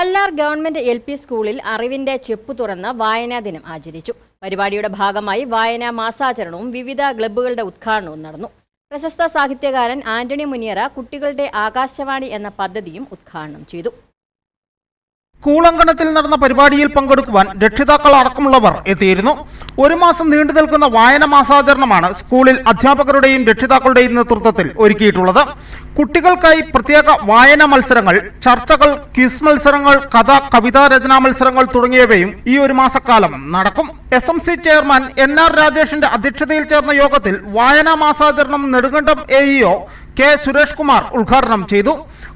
Kallar government L P സ്കൂളിൽ അറിവിന്റെ ചെപ്പ് തുറന്ന് വായനാ ദിനം ആചരിച്ചു. പരിപാടിയുടെ ഭാഗമായി വായനാ മാസാചരണവും വിവിധ ക്ലബ്ബുകളുടെ ഉദ്ഘാടനവും നടന്നു. പ്രശസ്ത സാഹിത്യകാരൻ ആന്റണി മുനിയറ കുട്ടികളുടെ ആകാശവാണി എന്ന പദ്ധതിയും ഉദ്ഘാടനം ചെയ്തു. കൂളങ്കണത്തിൽ നടന്ന പരിപാടിയിൽ പങ്കെടുക്കുവാൻ രക്ഷിതാക്കൾ അടക്കമുള്ളവർ എത്തിയിരുന്നു. ഒരു മാസം നീണ്ടു നിൽക്കുന്ന വായന മാസാചരണമാണ് സ്കൂളിൽ അധ്യാപകരുടെയും രക്ഷിതാക്കളുടെയും നേതൃത്വത്തിൽ ഒരുക്കിയിട്ടുള്ളത്. കുട്ടികൾക്കായി പ്രത്യേക വായന മത്സരങ്ങൾ ചർച്ചകൾ ക്വിസ് മത്സരങ്ങൾ കഥ കവിതാ രചനാ മത്സരങ്ങൾ തുടങ്ങിയവയും ഈ ഒരു മാസക്കാലം നടക്കും. S M C chairman N R രാജേഷിന്റെ അധ്യക്ഷതയിൽ ചേർന്ന യോഗത്തിൽ വായനാ മാസാചരണം Nedumkandam A E O K Suresh Kumar ഉദ്ഘാടനം ചെയ്തു.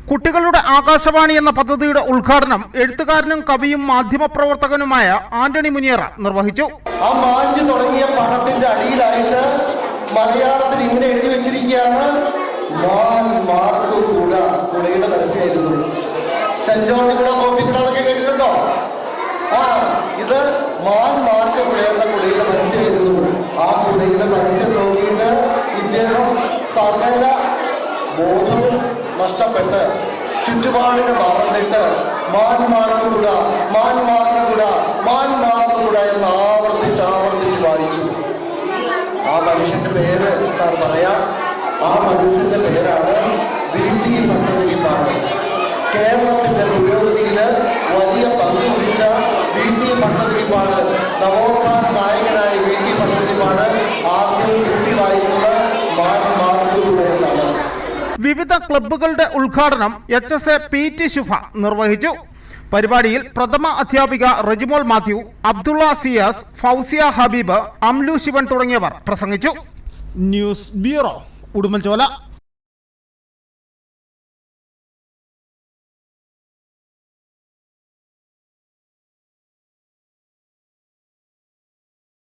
കുട്ടികളുടെ ആകാശവാണി എന്ന പദ്ധതിയുടെ ഉദ്ഘാടനം എഴുത്തുകാരനും കവിയും മാധ്യമപ്രവർത്തകനുമായ ആന്റണി മുനിയറ നിർവഹിച്ചു. ആ മാഞ്ഞു തുടങ്ങിയ പണത്തിന്റെ അടിയിലായിട്ട് മലയാളത്തിൽ ഇങ്ങനെ എഴുതി വെച്ചിരിക്കുകയാണ്. മാൻ മാർക്ക് കൂട കുടയുടെ പരസ്യമായിരുന്നു സെന്റ് ജോൺ കൂട കോപ്പി എന്നൊക്കെ കേട്ടിട്ടുണ്ടോ? ആ ഇത് മാൻ മാർക്ക് കുട എന്ന കുടയുടെ പരസ്യമായിരുന്നു ആ കുടയുടെ പരസ്യം ഇദ്ദേഹം സകല ബോധവും നഷ്ടപ്പെട്ട് ചുറ്റുപാടിനെ മറന്നിട്ട് മാൻ മാർക്ക് മാൻ ആ മനുഷ്യന്റെ പേര് സാർ പറയാം? ആ മനുഷ്യന്റെ പേരാണ് വി ടി ഭട്ടതിരിപ്പാട്. കേരളത്തിന്റെ പുരോഗതിയിൽ വലിയ പങ്ക് വഹിച്ച വി ടി ഭട്ടതിരിപ്പാട്. നവോത്ഥാന നായകനായ വി ടി ഭട്ടതിരിപ്പാട് ആദ്യം കൃഷി വായിച്ചത് വിവിധ ക്ലബ്ബുകളുടെ ഉദ്ഘാടനം H S A P T Shubha നിർവഹിച്ചു. പരിപാടിയിൽ പ്രഥമ അധ്യാപിക റജിമോൾ മാത്യു അബ്ദുള്ള സിയാസ് ഫൗസിയ ഹബീബ് അംലു ശിവൻ തുടങ്ങിയവർ പ്രസംഗിച്ചു. News bureau Udumbanchola.